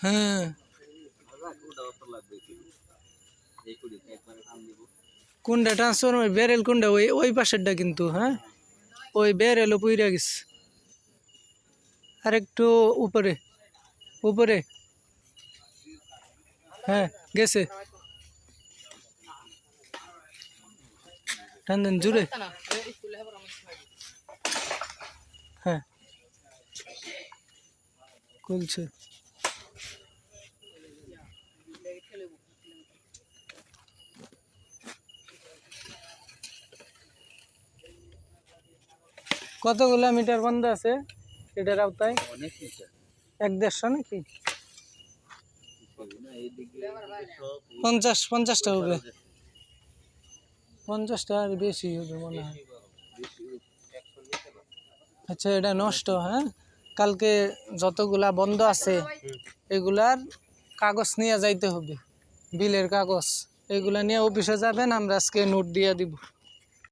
হ্যাঁ। কোনটা transfer barrel কোনটা? ওই ওই পাশেরটা কিন্তু হ্যাঁ? ওই বেরেলও পুইরা গেছে। আর একটু উপরে। উপরে। হ্যাঁ গেছে। টান দেন জুড়ে। হ্যাঁ। খুলছে। কতগুলো মিটার বন্ধ আছে এটার আওতায়? অনেক এক দেড়শো নাকি? পঞ্চাশ পঞ্চাশটা হবে। পঞ্চাশটা টাকার বেশি হবে মনে হয়। আচ্ছা এটা নষ্ট হ্যাঁ? কালকে যতগুলা বন্ধ আছে এগুলার কাগজ নিয়ে যাইতে হবে বিলের কাগজ। এগুলা নিয়ে অফিসে যাবেন আমরা আজকে নোট দিয়ে দিব।